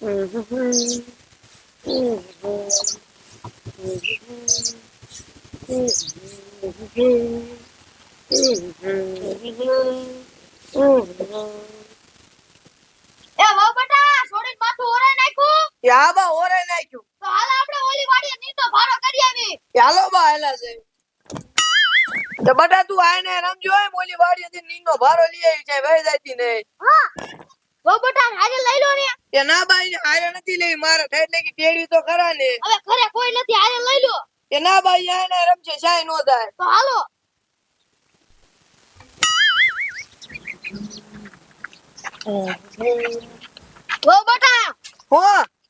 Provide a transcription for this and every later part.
એ વાવ બેટા છોડીને માથું ઓરાઈ નાખ્યું? આ બા ઓરે નાખ્યું. તો હાલ આપણે ઓલી વાડીએ નીતો ભારો કરી આવી. હાલો બા હેલા છે. તો બટા તું આઈને રમજો એમ ઓલી વાડીએથી નીનો ભારો લઈ આવી છે વહી જાતી ને વાવ બેટા હાજર લઈ લો ને ના બા એને હારે નથી લેવી મારે થાય એટલે કે ટેડી તો ખરા ને. હવે ઘરે કોઈ નથી હારે લઈ લો કે ના બા ઈ આઈને રમશે શાય નો થાય તો હાલો. ઓ બટા હો.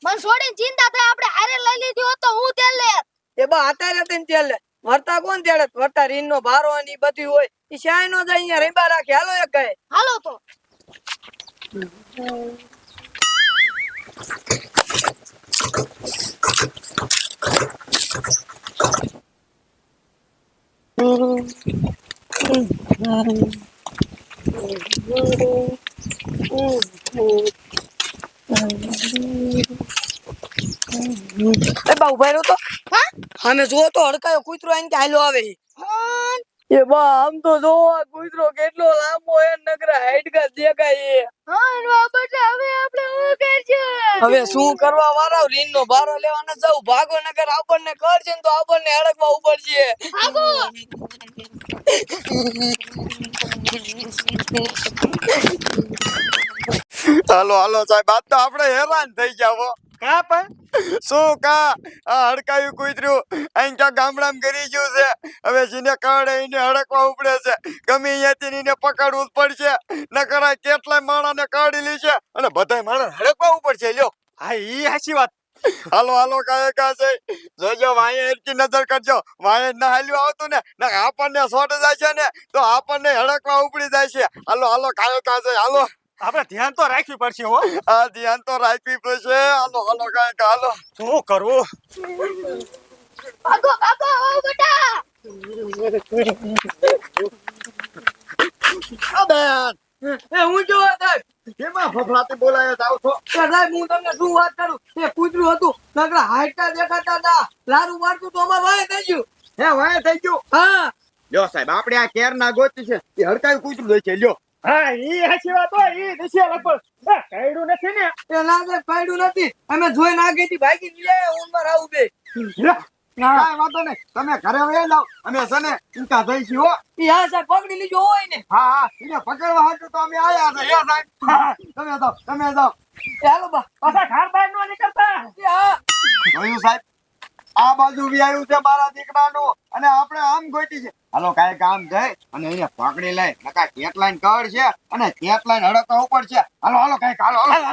મન છોડીને ચિંતા થાય આપણે હારે લઈ લીધી હોત તો હું તેલ લે. એ બા અત્યારે તેલ લે. વરતા કોણ તેડે? વર્તા રીન નો ભારો અને ઈ બધી હોય. ઈ શાય નો જાય અહીંયા રેમ્બા રાખે. હાલો એક કહે હાલો તો. એ બા ઊભા રહ્યો તો હા? અમે જો તો હડકાયો કૂતરો આવીને કે હાલો આવે ફોન એ બા આમ તો જો આ કૂતરો કેટલો લાંબો એ નકરા હાઈટ કા દેખાય હા હવે આપણે શું કરશું હવે શું કરવા વાળા? રીન નો ભારો લેવાનો જાવ ભાગો નગર આપણને કરજે ને તો આપણને હડકવા ઉપર છે હાલો હાલો સાહેબ તો આપણે હેરાન થઈ જાવ હો. કા પણ? શું ક્યાં હડકવા ઉપડે છે. ગમે હા એ હાચી વાત. હાલો હાલો, કાંઈ કા છે. જોજો, વાંહે એટલી નજર કરજો. વાંહે ના હાલ્યું આવતું ને આપણને શોટ જાય છે ને, તો આપણને હડકવા ઉપડી જાય છે. હાલો હાલો, કાંઈ કા છે. હાલો. આપણે ધ્યાન તો રાખવી પડશે હો. આ ધ્યાન તો રાખવી પડશે. હાલો હાલો કાંઈ કા હાલો. શું કરવું ભાગો ભાગો વાવ બેટા. એ હું જો સાહેબ કેમાં ફફડાતી બોલાય જાવ છો. એ સાહેબ હું તમને શું વાત કરું? એ કૂતરું હતું નકરા હાઈટા દેખાતા હતા. લારું મારતું તો અમાર વાય થઈ ગયું. હે વાય થઈ ગયું? હા. લ્યો સાહેબ આપણે આ કેર ના ગોતી છે. એ હડકાયું કૂતરું દે છે લ્યો. હા ઈ હાચી વાત હોય ઈ દિશે લગભગ કઈડું નથી ને. એ ના સાહેબ નથી. અમે જોઈને આગેથી ભાગી ગયા હું આવું બે. કાંઈ વાંધો નહીં. તમે ઘરે વહી જાઓ. અમે સને ચિંતા થઈ છે હો. હા સાહેબ પકડી લીજો હોય ને. હા હા. એને પકડવા હાટુ તો અમે આયા હતા સાહેબ. તમે જાઓ તમે જાઓ. એ બા. પાછા ઘર બહાર નો નીકળતા. હા. જોયું સાહેબ? આ બાજુ બી આવ્યું છે મારા દીકરાનું અને આપણે આમ ગોટી છે. હાલો કાંઈ કામ જાય અને અહીંયા પકડી લઈ નકા કેટલાઈન કર છે અને કેટલાઈન હડકવા ઉપર છે. હાલો હાલો કાંઈક હાલો હાલો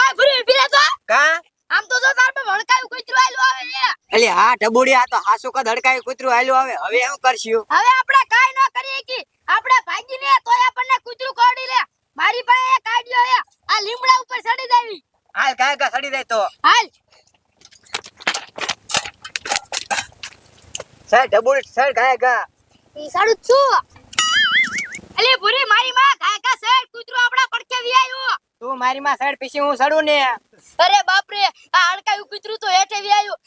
આ ભૂરી ભીરા તો? કા? આમ તો જો તાર પર ભડકાયું આવે છે. એટલે હા ઢબુડી આ તો હાસુ કદ હડકાયું કૂતરું આયલું આવે. હવે શું કરશું? હવે આપણે કાઈ ન કરીએ કે. આપણે ભાગીને તોય આપણને કૂતરું કરડી મારી પાસે એક આઈડિયો છે. આ લીમડા ઉપર ચડી દેવી હાલ કાય કા સડી જાય તો. હાલ. સાહેબ ઢબુડી સર કાય કા ઈ સાડું છું. અલે ભૂરી મારી માં કાકા સર કૂતરો આપણા પડકે વિયાયું. તું મારી માં સર પીસી હું સડું ને. અરે બાપ રે આ હડકાયું કૂતરું તો હેઠે વિયાયું.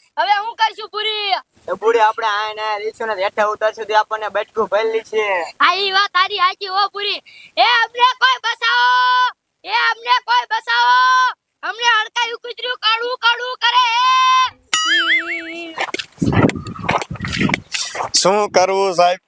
ઢબુડી આપણે આ ને રીછું ને હેઠા ઉતરશું સુધી આપણને બટકું ભરેલી છે. આ ઈ વાત તારી હાચી હો પૂરી એ અમને કોઈ બસાવો. એ અમને કોઈ બસાવો. અમને હડકાયું કૂતરું કાઢું કાઢું કરે. શું કરવું સાહેબ?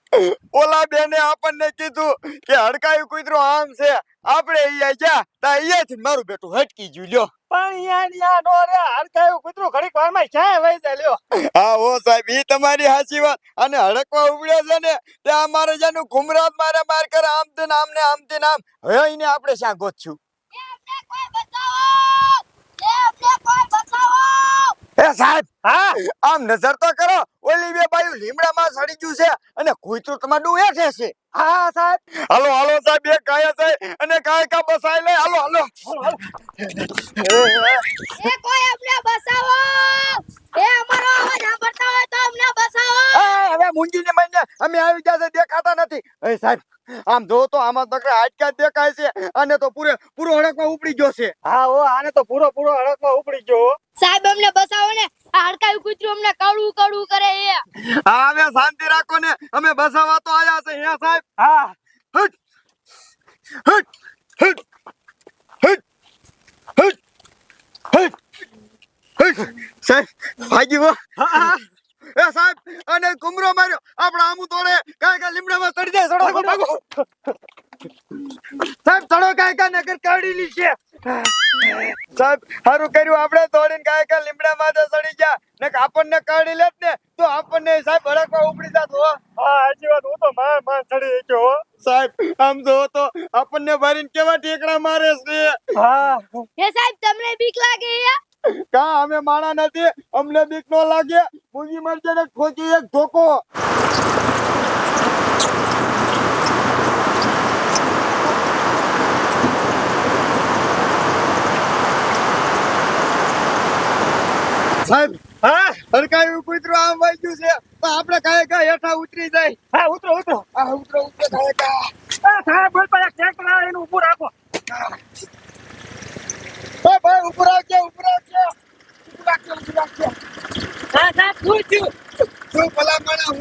ઓલા બેને આપણને કીધું કે હડકાયું કૂતરું આમ છે. આપણે અહીંયા ગયા તા અહીંયાથી મારું બેટું હટકી ગયું લ્યો. પણ યાર યાર નો રે હડકાયું કૂતરું ઘડીક વારમાં ક્યાંય વહી જાય લ્યો. હા હો સાહેબ ઈ તમારી હાચી વાત. અને હડકવા ઉભડ્યો છે ને તે અમારે જાનું ઘુમરાત મારે માર કરે આમ તે નામ ને આમ તે નામ હવે એને આપણે શા ગોતશું? એ અમને કોઈ બચાવો એ અમને કોઈ બચાવો એ સાહેબ હા? આમ નજર તો કરો ઓલી બે બાયું લીમડામાં સડી ગયું છે અને કૂતરું તમારું હેઠે છે હા સાહેબ. હાલો હાલો સાહેબ એક કાયા છે અને કાય કા બસાઈ લે. હાલો હાલો. એ કોઈ અમને બસાવો? એ અમારો અવાજ સાંભળતા હોય તો અમને બસાવો. હવે મુંજીને મને અમે આવી ગયા છે દેખાતા નથી. એ સાહેબ આમ જો તો આમાં તકરે હાડકા દેખાય છે અને તો પૂરે પૂરો હડકમાં ઉપડી ગયો છે. હા ઓ આને તો પૂરો પૂરો હડકમાં ઉપડી ગયો સાહેબ અમને બસાવો ને. હડકાયું કૂતરું અમને કડવું કડવું કરે એ. હા અમે શાંતિ રાખો ને અમે બસાવા તો આયા છે હે સાહેબ. હા. હટ. હટ. હટ. હટ. હટ. હટ. હટ. સાહેબ ભાગી વો એ સાહેબ અને કુમરો માર્યો. આપણે આમુ તોડે. કાય કાંઈ લીમડામાં ચડી જાય સડો ભાગો. સાહેબ ચડો કાંઈ કાંઈ નકર કાઢી લીશે સાહેબ સારું કર્યું. આપણે તોડીને કાય કા લીમડામાં તો સડી ગયા. ને આપણને કાઢી લેત ને તો આપણને સાહેબ ભડકવા ઉપડી જાત હો. હા સાચી વાત. હું તો માર માર ચડી ગયો હો. સાહેબ આમ જો તો આપણને ભરીને કેવા ટેકડા મારે છે? હા. હે સાહેબ તમને બીક લાગે એ કા અમે માણા નથી? અમને બીક નો લાગે? મૂંગી મરજે ને ખોજી એક ધોકો સાહેબ હા હરકાયું કૂતરું આમ વાગ્યું છે તો આપણે કાંઈ કાંઈ હેઠા ઉતરી જાય. હા ઉતરો ઉતરો. હા ઉતરો ઉતરો આ સાહેબ બોલ એક ટ્રેક્ટર આવે એનું ઉપર રાખો. ભાઈ ભાઈ ઉપર આવજો ઉપર આવજો ઉપર આવજો ઉપર આવજો હા સાહેબ શું થયું શું ભલા માણા હું